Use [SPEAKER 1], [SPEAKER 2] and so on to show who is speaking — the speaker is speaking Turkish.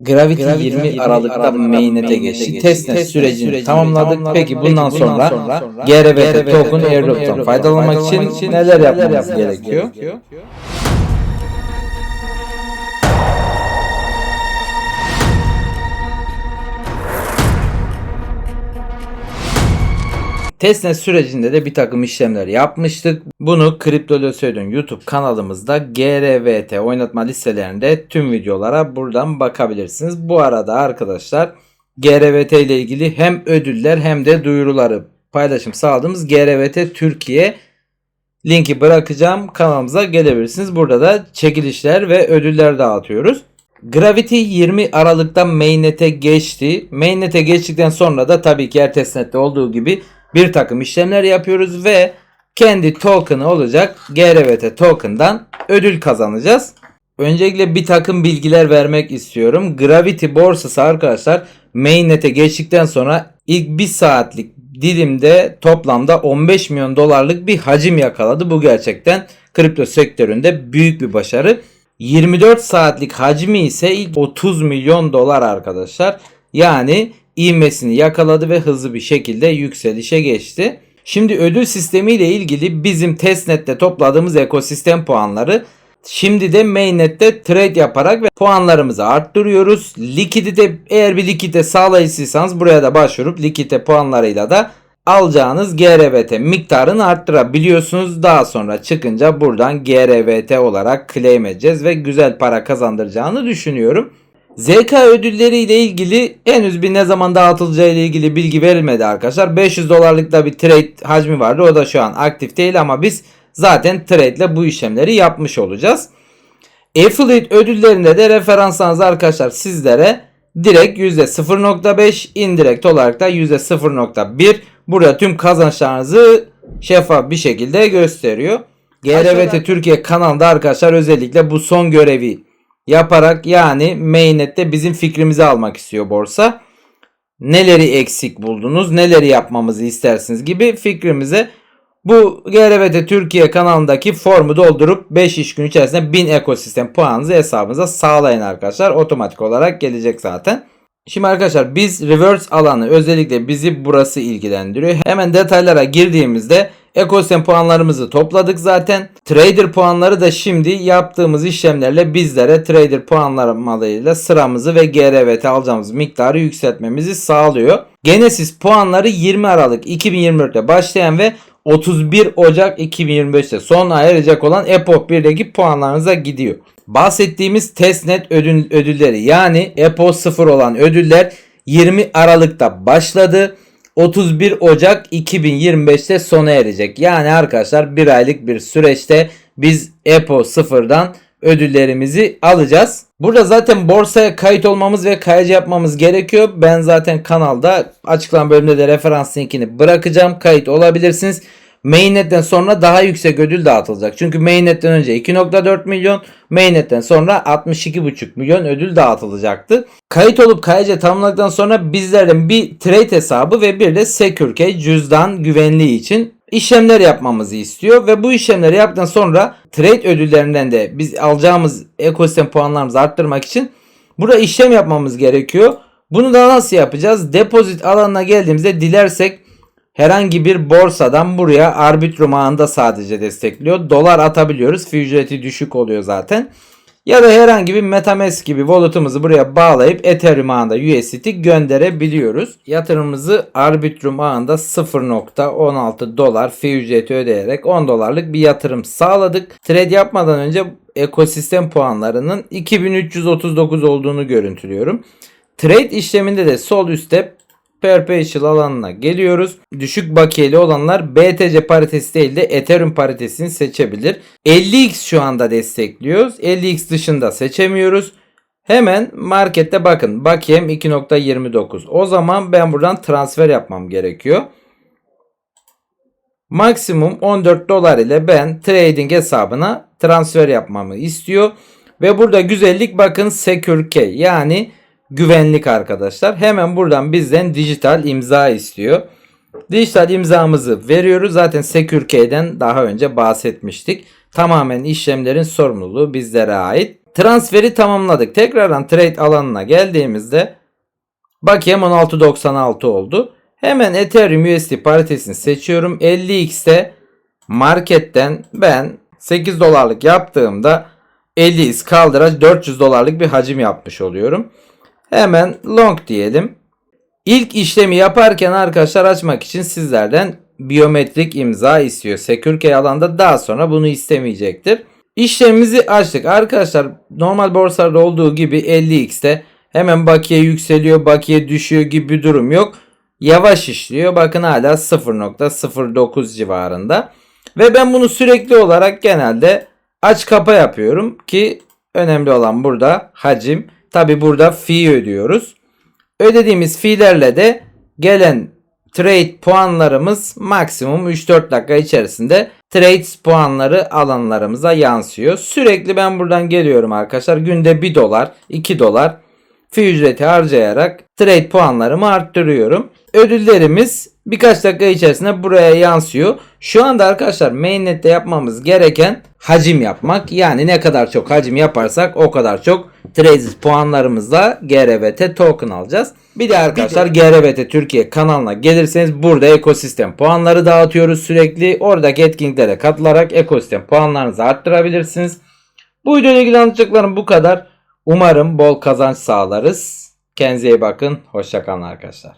[SPEAKER 1] Gravity, 20 Aralık'ta mainnet'e geçti. Testnet sürecini tamamladık. Peki bundan sonra GRBT token airdrop'tan faydalanmak için neler yapmamız gerekiyor? Testnet sürecinde de bir takım işlemler yapmıştık. Bunu Kripto YouTube kanalımızda GRVT oynatma listelerinde tüm videolara buradan bakabilirsiniz. Bu arada arkadaşlar GRVT ile ilgili hem ödüller hem de duyuruları paylaşım sağladığımız GRVT Türkiye linki bırakacağım. Kanalımıza gelebilirsiniz. Burada da çekilişler ve ödüller dağıtıyoruz. Gravity 20 Aralık'ta mainnet'e geçti. Mainnet'e geçtikten sonra da tabii ki her testnette olduğu gibi bir takım işlemler yapıyoruz ve kendi token'ı olacak GRVT token'dan ödül kazanacağız. Öncelikle bir takım bilgiler vermek istiyorum. Gravity borsası arkadaşlar mainnet'e geçtikten sonra ilk bir saatlik dilimde toplamda 15 milyon dolarlık bir hacim yakaladı. Bu gerçekten kripto sektöründe büyük bir başarı. 24 saatlik hacmi ise ilk 30 milyon dolar arkadaşlar. Yani ivmesini yakaladı ve hızlı bir şekilde yükselişe geçti. Şimdi ödül sistemi ile ilgili bizim testnet'te topladığımız ekosistem puanları şimdi de mainnet'te trade yaparak ve puanlarımızı arttırıyoruz. Likidite eğer bir likidite sağlayıcıysanız buraya da başvurup likidite puanlarıyla da alacağınız GRVT miktarını arttırabiliyorsunuz. Daha sonra çıkınca buradan GRVT olarak claim edeceğiz ve güzel para kazandıracağını düşünüyorum. ZK ödülleri ile ilgili henüz bir ne zaman dağıtılacağı ile ilgili bilgi verilmedi arkadaşlar. 500 dolarlık da bir trade hacmi vardı. O da şu an aktif değil ama biz zaten trade ile bu işlemleri yapmış olacağız. Affiliate ödüllerinde de referanslarınız arkadaşlar sizlere direkt %0.5 indirekt olarak da %0.1 burada tüm kazançlarınızı şeffaf bir şekilde gösteriyor. GRVT Türkiye kanalında arkadaşlar özellikle bu son görevi yaparak yani mainnet'te bizim fikrimizi almak istiyor borsa. Neleri eksik buldunuz, neleri yapmamızı istersiniz gibi fikrimize bu GRVT Türkiye kanalındaki formu doldurup 5 iş gün içerisinde 1000 ekosistem puanınızı hesabınıza sağlayın arkadaşlar. Otomatik olarak gelecek zaten. Şimdi arkadaşlar biz reverse alanı özellikle bizi burası ilgilendiriyor. Hemen detaylara girdiğimizde ekosistem puanlarımızı topladık zaten. Trader puanları da şimdi yaptığımız işlemlerle bizlere trader puanlamalarıyla sıramızı ve GRVT alacağımız miktarı yükseltmemizi sağlıyor. Genesis puanları 20 Aralık 2024'te başlayan ve 31 Ocak 2025'te sona erecek olan Epoch 1'deki puanlarınıza gidiyor. Bahsettiğimiz testnet ödül, ödülleri yani Epoch 0 olan ödüller 20 Aralık'ta başladı. 31 Ocak 2025'te sona erecek. Yani arkadaşlar bir aylık bir süreçte biz EPO 0'dan ödüllerimizi alacağız. Burada zaten borsaya kayıt olmamız ve kayıcı yapmamız gerekiyor. Ben zaten kanalda açıklama bölümünde de referans linkini bırakacağım. Kayıt olabilirsiniz. Mainnet'ten sonra daha yüksek ödül dağıtılacak. Çünkü Mainnet'ten önce 2.4 milyon, Mainnet'ten sonra 62.5 milyon ödül dağıtılacaktı. Kayıt olup kayıcı tamamladıktan sonra bizlerden bir trade hesabı ve bir de SecureKey cüzdan güvenliği için işlemler yapmamızı istiyor ve bu işlemleri yaptıktan sonra trade ödüllerinden de biz alacağımız ekosistem puanlarımızı arttırmak için burada işlem yapmamız gerekiyor. Bunu da nasıl yapacağız? Depozit alanına geldiğimizde dilersek herhangi bir borsadan buraya Arbitrum ağında sadece destekliyor. Dolar atabiliyoruz. Ücreti düşük oluyor zaten. Ya da herhangi bir Metamask gibi wallet'ımızı buraya bağlayıp Ethereum ağında USDT gönderebiliyoruz. Yatırımımızı Arbitrum ağında 0.16 dolar fi ücreti ödeyerek 10 dolarlık bir yatırım sağladık. Trade yapmadan önce ekosistem puanlarının 2339 olduğunu görüntülüyorum. Trade işleminde de sol üstte Perpetual alanına geliyoruz. Düşük bakiyeli olanlar BTC paritesi değil de Ethereum paritesini seçebilir. 50x şu anda destekliyoruz. 50x dışında seçemiyoruz. Hemen markette bakın. Bakiyem 2.29. O zaman ben buradan transfer yapmam gerekiyor. Maksimum 14 dolar ile ben trading hesabına transfer yapmamı istiyor. Ve burada güzellik bakın Secure Key yani güvenlik arkadaşlar. Hemen buradan bizden dijital imza istiyor. Dijital imzamızı veriyoruz. Zaten SecureKey'den daha önce bahsetmiştik. Tamamen işlemlerin sorumluluğu bizlere ait. Transferi tamamladık. Tekrardan trade alanına geldiğimizde bakiyem 16.96 oldu. Hemen Ethereum USD paritesini seçiyorum. 50x'te marketten ben 8 dolarlık yaptığımda 50x kaldıraç 400 dolarlık bir hacim yapmış oluyorum. Hemen long diyelim. İlk işlemi yaparken arkadaşlar açmak için sizlerden biyometrik imza istiyor. Security alanda daha sonra bunu istemeyecektir. İşlemimizi açtık. Arkadaşlar normal borsalarda olduğu gibi 50x'te hemen bakiye yükseliyor, bakiye düşüyor gibi bir durum yok. Yavaş işliyor. Bakın hala 0.09 civarında. Ve ben bunu sürekli olarak genelde aç kapa yapıyorum ki önemli olan burada hacim. Tabi burada fee ödüyoruz. Ödediğimiz fee'lerle de gelen trade puanlarımız maksimum 3-4 dakika içerisinde trade puanları alanlarımıza yansıyor. Sürekli ben buradan geliyorum arkadaşlar. Günde 1 dolar, 2 dolar fee ücreti harcayarak trade puanlarımı arttırıyorum. Ödüllerimiz birkaç dakika içerisinde buraya yansıyor. Şu anda arkadaşlar mainnet'te yapmamız gereken hacim yapmak. Yani ne kadar çok hacim yaparsak o kadar çok trade puanlarımızla GRBT token alacağız. Bir de arkadaşlar GRBT Türkiye kanalına gelirseniz burada ekosistem puanları dağıtıyoruz sürekli. Oradaki etkinliklere katılarak ekosistem puanlarınızı arttırabilirsiniz. Bu videoyla ilgili anlatacaklarım bu kadar. Umarım bol kazanç sağlarız. Kendinize iyi bakın. Hoşçakalın arkadaşlar.